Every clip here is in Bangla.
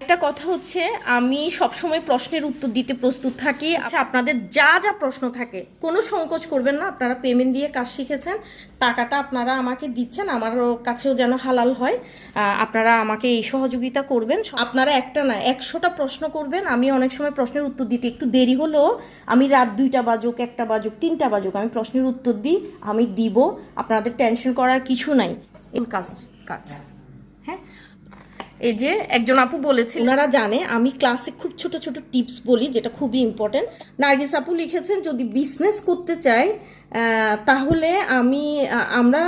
একটা কথা হচ্ছে, আমি সবসময় প্রশ্নের উত্তর দিতে প্রস্তুত থাকি। আচ্ছা আপনাদের যা যা প্রশ্ন থাকে, কোনো সংকোচ করবেন না, আপনারা পেমেন্ট দিয়ে কাজ শিখেছেন, টাকাটা আপনারা আমাকে দিচ্ছেন আমার কাছেও যেন হালাল হয় আপনারা আমাকে এই সহযোগিতা করবেন। আপনারা একটা না, একশোটা প্রশ্ন করবেন, আমি অনেক সময় প্রশ্নের উত্তর দিতে একটু দেরি হলেও, আমি রাত দুইটা বাজুক, একটা বাজুক, তিনটা বাজুক, আমি প্রশ্নের উত্তর দিই, আমি দিব, আপনাদের টেনশন করার কিছু নাই। কাজ কাজ। এই যে একজন আপু বলেছে ওনারা জানে, আমি ক্লাসে খুব ছোট ছোট টিপস বলি, যেটা খুবই ইম্পর্টেন্ট নার্গিস আপু লিখেছেন, যদি বিজনেস করতে চাই তাহলে আমি আমরা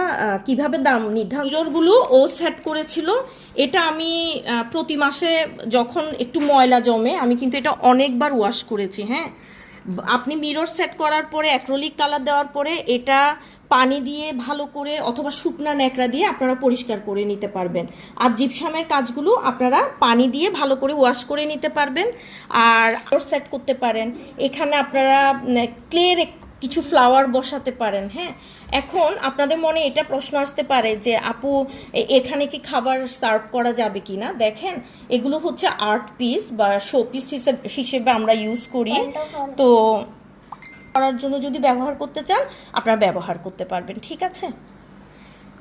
কীভাবে দাম নির্ধারণগুলো ও সেট করেছিল। এটা আমি প্রতি মাসে যখন একটু ময়লা জমে, আমি কিন্তু এটা অনেকবার ওয়াশ করেছি হ্যাঁ। আপনি মিরর সেট করার পরে অ্যাক্রোলিক কালার দেওয়ার পরে, এটা পানি দিয়ে ভালো করে অথবা শুকনা ন্যাকড়া দিয়ে আপনারা পরিষ্কার করে নিতে পারবেন। আর জিপসামের কাজগুলো আপনারা পানি দিয়ে ভালো করে ওয়াশ করে নিতে পারবেন। আর সেট করতে পারেন। এখানে আপনারা ক্লের কিছু ফ্লাওয়ার বসাতে পারেন হ্যাঁ? এখন আপনাদের মনে এটা প্রশ্ন আসতে পারে যে আপু এখানে কি খাবার সার্ভ করা যাবে কি না দেখেন এগুলো হচ্ছে আর্ট পিস বা শো পিস হিসেবে আমরা ইউজ করি। তো করার জন্য যদি ব্যবহার করতে চান, আপনারা ব্যবহার করতে পারবেন, ঠিক আছে?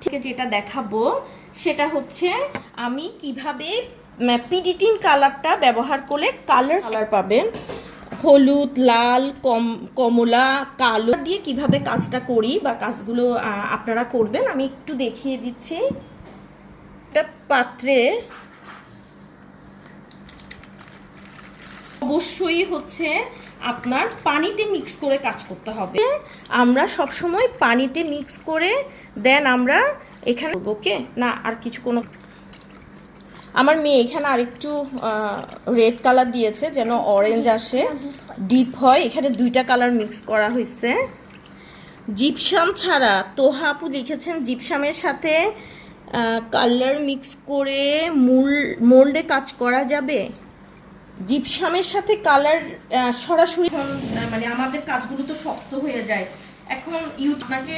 ঠিক আছে, যেটা দেখাবো, সেটা হচ্ছে আমি কীভাবে পিডিটিন কালারটা ব্যবহার করলে কালার কালার পাবেন। হলুদ, লাল, কম, কমলা, কালো দিয়ে কীভাবে কাজটা করি বা কাজগুলো আপনারা করবেন, আমি একটু দেখিয়ে দিচ্ছি। একটা পাত্রে অবশ্যই হচ্ছে আপনার পানিতে মিক্স করে কাজ করতে হবে। আমরা সব সময় পানিতে মিক্স করে দেন আমরা এখানে ওকে না, আর কিছু কোনো আমার মেয়ে এখানে আরেকটু রেড কালার দিয়েছে, যেন অরেঞ্জ আসে। ডিপ হয়, এখানে দুইটা কালার মিক্স করা হয়েছে। জিপসাম ছাড়া, তোহা আপু লিখেছেন জিপসামের সাথে কালার মিক্স করে মূল মোল্ডে কাজ করা যাবে? জিপসামের সাথে কালার সরাসরি মানে আমাদের কাজগুলো তো শক্ত হয়ে যায়। এখন ইউটনাকে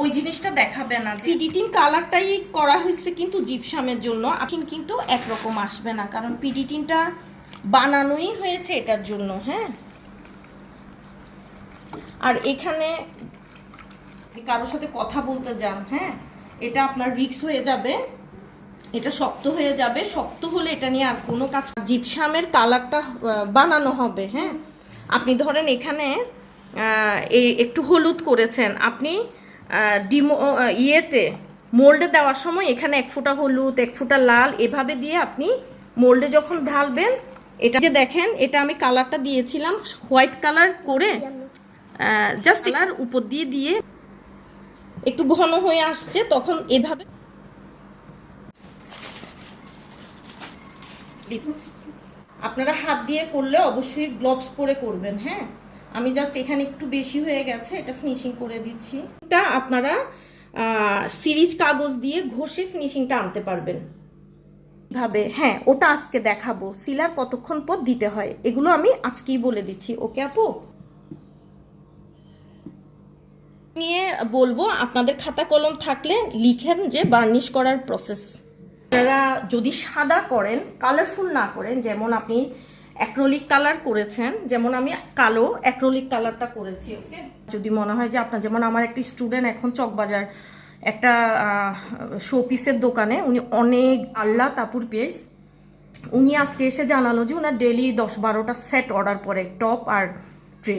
ওই জিনিসটা দেখাবে না যে পিডিটিন কালারটাই করা হয়েছে কিন্তু জিপসামের জন্য। এখন কিন্তু একরকম আসবে না, কারণ পিডিটিনটা বানানোই হয়েছে এটার জন্য হ্যাঁ? আর এখানে কারোর সাথে কথা বলতে যান হ্যাঁ এটা আপনার রিক্স হয়ে যাবে। এটা শক্ত হয়ে যাবে। শক্ত হলে এটা নিয়ে আর কোনো কাজ জিপসামের কালারটা বানানো হবে হ্যাঁ? আপনি ধরেন এখানে একটু হলুদ করেছেন। আপনি ডিমো ইয়েতে মোল্ডে দেওয়ার সময় এখানে এক ফোঁটা হলুদ, এক ফোঁটা লাল এভাবে দিয়ে আপনি মোল্ডে যখন ঢালবেন, এটা যে দেখেন, এটা আমি কালারটা দিয়েছিলাম হোয়াইট কালার করে জাস্ট কালার উপর দিয়ে দিয়ে একটু ঘন হয়ে আসছে, তখন এভাবে Please. আপনারা হাত দিয়ে করলে অবশ্যই গ্লোভস পরে করবেন হ্যাঁ? আমি জাস্ট এখানে একটু বেশি হয়ে গেছে, এটা ফিনিশিং করে দিচ্ছি। এটা আপনারা সিরিজ কাগজ দিয়ে ঘষে ফিনিশিংটা আনতে পারবেন। ভাবে হ্যাঁ ওটা আজকে দেখাবো। সিলার কতক্ষণ পর দিতে হয়, এগুলো আমি আজকেই বলে দিচ্ছি, ওকে আপু? নিয়ে বলব, আপনাদের খাতা কলম থাকলে লিখেন যে বার্নিশ করার প্রসেস আপনারা যদি সাদা করেন কালারফুল না করেন, যেমন আপনি অ্যাক্রোলিক কালার করেছেন, যেমন আমি কালো অ্যাক্রোলিক কালারটা করেছি ওকে যদি মনে হয় যে আপনার, যেমন আমার একটি স্টুডেন্ট এখন চকবাজার একটা শোপিসের দোকানে, উনি অনেক আল্লাহ তাপুর পেয়েস উনি আজকে এসে জানালো যে ওনার ডেলি দশ বারোটা সেট অর্ডার পরে টপ আর ট্রে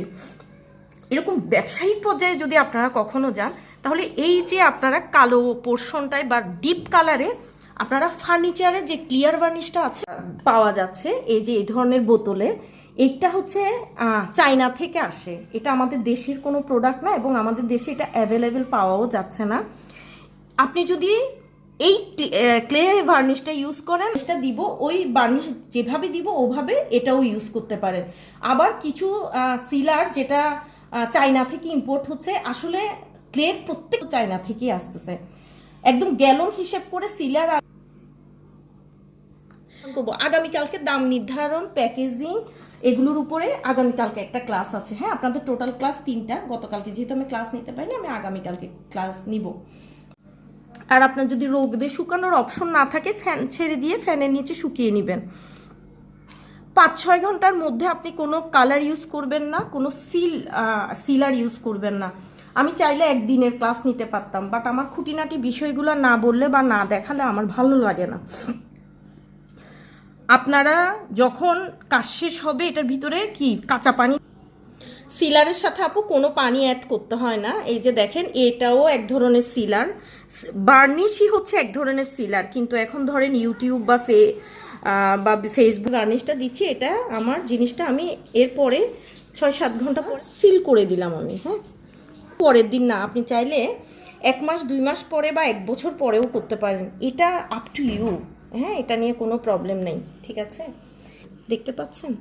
এরকম ব্যবসায়িক পর্যায়ে যদি আপনারা কখনো যান, তাহলে এই যে আপনারা কালো পোর্শনটায় বা ডিপ কালারে আপনারা ফার্নিচারে যে ক্লিয়ার ভার্নিশটা আছে, পাওয়া যাচ্ছে, এই যে এই ধরনের বোতলে এটা হচ্ছে চায়না থেকে আসে। এটা আমাদের দেশের কোনো প্রোডাক্ট না এবং আমাদের দেশে এটা অ্যাভেলেবেল পাওয়াও যাচ্ছে না। আপনি যদি এই ক্লে ভার্নিশটা ইউজ করেন সেটা দিব, ওই বার্নিশ যেভাবে দিব, ওভাবে এটাও ইউজ করতে পারেন। আবার কিছু সিলার যেটা চায়না থেকে ইম্পোর্ট হচ্ছে, আসলে ক্লের প্রত্যেক চায়না থেকেই আসতেছে। একদম গ্যালন হিসেব করে সিলার করব। আগামীকালকে দাম নির্ধারণ প্যাকেজিং এগুলোর উপরে আগামীকালকে একটা ক্লাস আছে। হ্যাঁ আপনাদের টোটাল ক্লাস তিনটা। গতকালকে যেহেতু আমি ক্লাস নিতে পারিনি, আমি আগামীকালকে ক্লাস নিব। আর আপনার যদি রোগ দিয়ে শুকানোর অপশন না থাকে ফ্যান ছেড়ে দিয়ে ফ্যানের নিচে শুকিয়ে নেবেন। পাঁচ, ছয় ঘণ্টার মধ্যে আপনি কোনো কালার ইউজ করবেন না, কোনো সিল সিলার ইউজ করবেন না। আমি চাইলে একদিনের ক্লাস নিতে পারতাম বাট আমার খুঁটিনাটি বিষয়গুলো না বললে বা না দেখালে আমার ভালো লাগে না। আপনারা যখন কাজ শেষ হবে এটার ভিতরে কি কাঁচা পানি? সিলারের সাথে আপু কোনো পানি অ্যাড করতে হয় না। এই যে দেখেন, এটাও এক ধরনের সিলার। বার্নিশই হচ্ছে এক ধরনের সিলার। কিন্তু এখন ধরেন ইউটিউব বা ফে বা ফেসবুক বার্নিশটা দিচ্ছি। এটা আমার জিনিসটা আমি এরপরে ছয় সাত ঘণ্টা পর সিল করে দিলাম আমি হ্যাঁ? পরের দিন না, আপনি চাইলে এক মাস, দুই মাস পরে বা এক বছর পরেও করতে পারেন। এটা আপ টু ইউ হ্যাঁ এটা নিয়ে কোনো প্রবলেম নেই, ঠিক আছে? দেখতে পাচ্ছেন?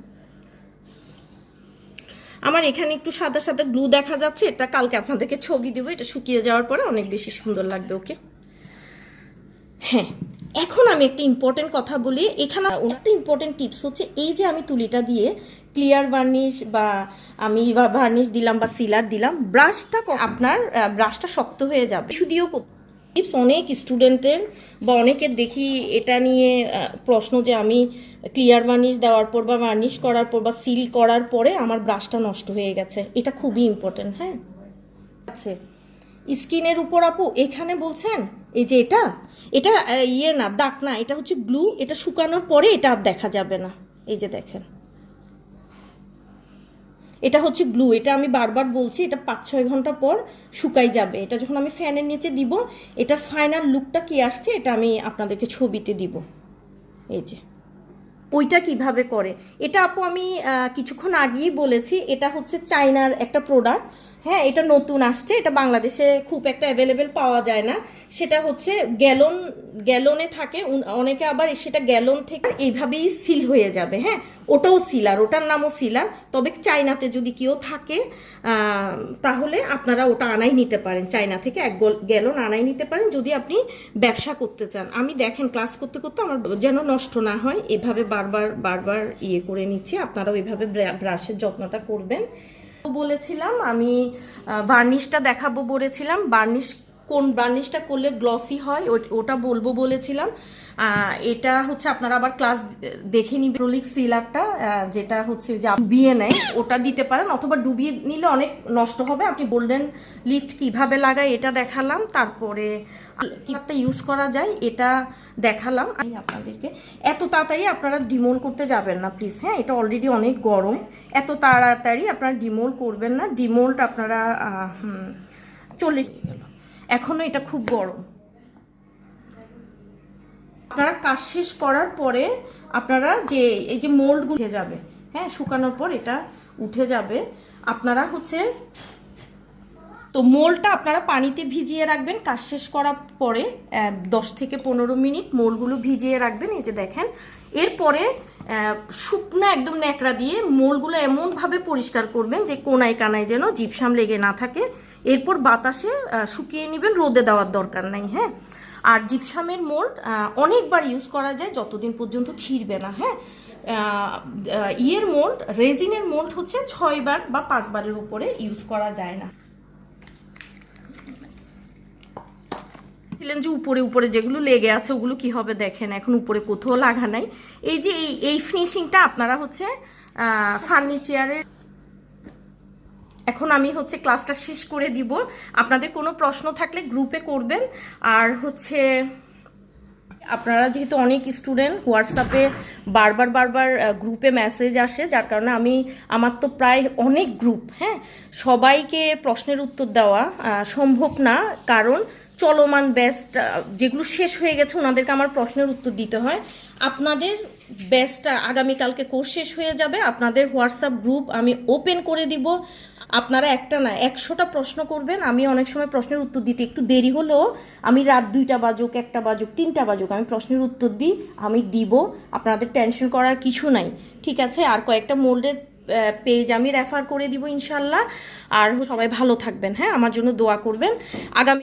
আমার এখানে একটু সাদা সাদা গ্লু দেখা যাচ্ছে, এটা কালকে আপনাদেরকে ছবি দেবো, এটা শুকিয়ে যাওয়ার পরে অনেক বেশি সুন্দর লাগবে, ওকে? হ্যাঁ এখন আমি একটা ইম্পর্টেন্ট কথা বলি, এখানে একটা ইম্পর্টেন্ট টিপস হচ্ছে, এই যে আমি তুলিটা দিয়ে ক্লিয়ার ভার্নিশ বা আমি ভার্নিশ দিলাম বা সিলার দিলাম ব্রাশটা আপনার ব্রাশটা শক্ত হয়ে যাবে। শুধুও টিপস অনেক স্টুডেন্টদের বা অনেকের দেখি এটা নিয়ে প্রশ্ন যে আমি ক্লিয়ার ভার্নিশ দেওয়ার পর বা ভার্নিশ করার পর বা সিল করার পরে আমার ব্রাশটা নষ্ট হয়ে গেছে। এটা খুবই ইম্পর্টেন্ট হ্যাঁ? আছে। স্কিনের উপর আপু, এখানে বলছেন, এই যে এটা এটা ইয়ে না, দাগ না, এটা হচ্ছে গ্লু এটা শুকানোর পরে এটা আর দেখা যাবে না। এই যে দেখেন। এটা হচ্ছে গ্লু এটা আমি বারবার বলছি, এটা পাঁচ ছয় ঘণ্টা পর শুকাই যাবে। এটা যখন আমি ফ্যানের নিচে দিব, এটা ফাইনাল লুকটা কি আসছে, এটা আমি আপনাদেরকে ছবিতে দিব। এই যে। ওইটা কীভাবে করে? এটা আপু আমি কিছুক্ষণ আগেই বলেছি, এটা হচ্ছে চায়নার একটা প্রোডাক্ট হ্যাঁ এটা নতুন আসছে, এটা বাংলাদেশে খুব একটা অ্যাভেলেবেল পাওয়া যায় না। সেটা হচ্ছে গ্যালন, গ্যালনে থাকে অনেকে আবার সেটা গ্যালন থেকে এইভাবেই সিল হয়ে যাবে হ্যাঁ? ওটাও সিলার ওটার নামও সিলার তবে চায়নাতে যদি কেউ থাকে তাহলে আপনারা ওটা আনাই নিতে পারেন। চায়না থেকে এক গ্যালন আনাই নিতে পারেন, যদি আপনি ব্যবসা করতে চান। আমি দেখেন ক্লাস করতে করতে আমার যেন নষ্ট না হয়, এভাবে বারবার বারবার ইয়ে করে নিচ্ছি, আপনারাও এভাবে ব্রা- ব্রাশের যত্নটা করবেন। বলেছিলাম আমি বার্নিশটা দেখাবো বলেছিলাম। বার্নিশ কোন বার্নিশটা করলে গ্লসি হয়, ওটা বলব বলেছিলাম। এটা হচ্ছে আপনারা আবার ক্লাস দেখে নিবে। সিলারটা যেটা হচ্ছে যে ডুবিয়ে নেয়, ওটা দিতে পারেন, অথবা ডুবিয়ে নিলে অনেক নষ্ট হবে। আপনি গোল্ডেন লিফট কীভাবে লাগায় এটা দেখালাম, তারপরে কীভাবে ইউজ করা যায়, এটা দেখালাম। আমি আপনাদেরকে, এত তাড়াতাড়ি আপনারা ডিমোল করতে যাবেন না প্লিজ হ্যাঁ? এটা অলরেডি অনেক গরম। এত তাড়াতাড়ি আপনারা ডিমোল করবেন না। ডিমোলটা আপনারা চলে গেল। এখনও এটা খুব গরম। আপনারা কাজ শেষ করার পরে আপনারা যে, এই যে মোল্ডগুলো উঠে যাবে হ্যাঁ শুকানোর পর এটা উঠে যাবে। আপনারা হচ্ছে, তো মোলটা আপনারা পানিতে ভিজিয়ে রাখবেন। কাজ শেষ করার পরে দশ থেকে পনেরো মিনিট মোলগুলো ভিজিয়ে রাখবেন। এই যে দেখেন, এরপরে শুকনো একদম ন্যাকড়া দিয়ে মোলগুলো এমনভাবে পরিষ্কার করবেন যে কোনায় কানায় যেন জিপসাম লেগে না থাকে। এরপর বাতাসে শুকিয়ে নেবেন, রোদে দেওয়ার দরকার নাই হ্যাঁ? আর জিপসামের মোল্ড অনেকবার ইউজ করা যায়, যতদিন পর্যন্ত ছিঁড়বে না হ্যাঁ? ইয়ের মোল্ড, রেজিনের মোল্ড হচ্ছে ছয়বার বা পাঁচবারের উপরে ইউজ করা যায় না। ছিলেন যে উপরে উপরে যেগুলো লেগে আছে, ওগুলো কি হবে দেখেন, এখন উপরে কোথাও লাগা নাই। এই যে এই এই ফিনিশিংটা আপনারা হচ্ছে ফার্নিচারের এখন আমি হচ্ছে ক্লাসটা শেষ করে দিব। আপনাদের কোনো প্রশ্ন থাকলে গ্রুপে করবেন। আর হচ্ছে, আপনারা যেহেতু অনেক স্টুডেন্ট হোয়াটসঅ্যাপে বারবার বারবার গ্রুপে মেসেজ আসে, যার কারণে আমি, আমার তো প্রায় অনেক গ্রুপ হ্যাঁ? সবাইকে প্রশ্নের উত্তর দেওয়া সম্ভব না। কারণ চলমান ব্যাস্ট যেগুলো শেষ হয়ে গেছে, ওনাদেরকে আমার প্রশ্নের উত্তর দিতে হয়। আপনাদের ব্যাচটা আগামীকালকে কোর্স শেষ হয়ে যাবে। আপনাদের হোয়াটসঅ্যাপ গ্রুপ আমি ওপেন করে দিব। আপনারা একটা না একশোটা প্রশ্ন করবেন আমি অনেক সময় প্রশ্নের উত্তর দিতে একটু দেরি হলেও আমি রাত দুইটা বাজুক একটা বাজুক তিনটা বাজুক আমি প্রশ্নের উত্তর দিই আমি দিব আপনাদের টেনশন করার কিছু নাই ঠিক আছে? আর কয়েকটা মোল্ডের পেজ আমি রেফার করে দিব ইনশাল্লাহ। আর সবাই ভালো থাকবেন হ্যাঁ? আমার জন্য দোয়া করবেন। আগামী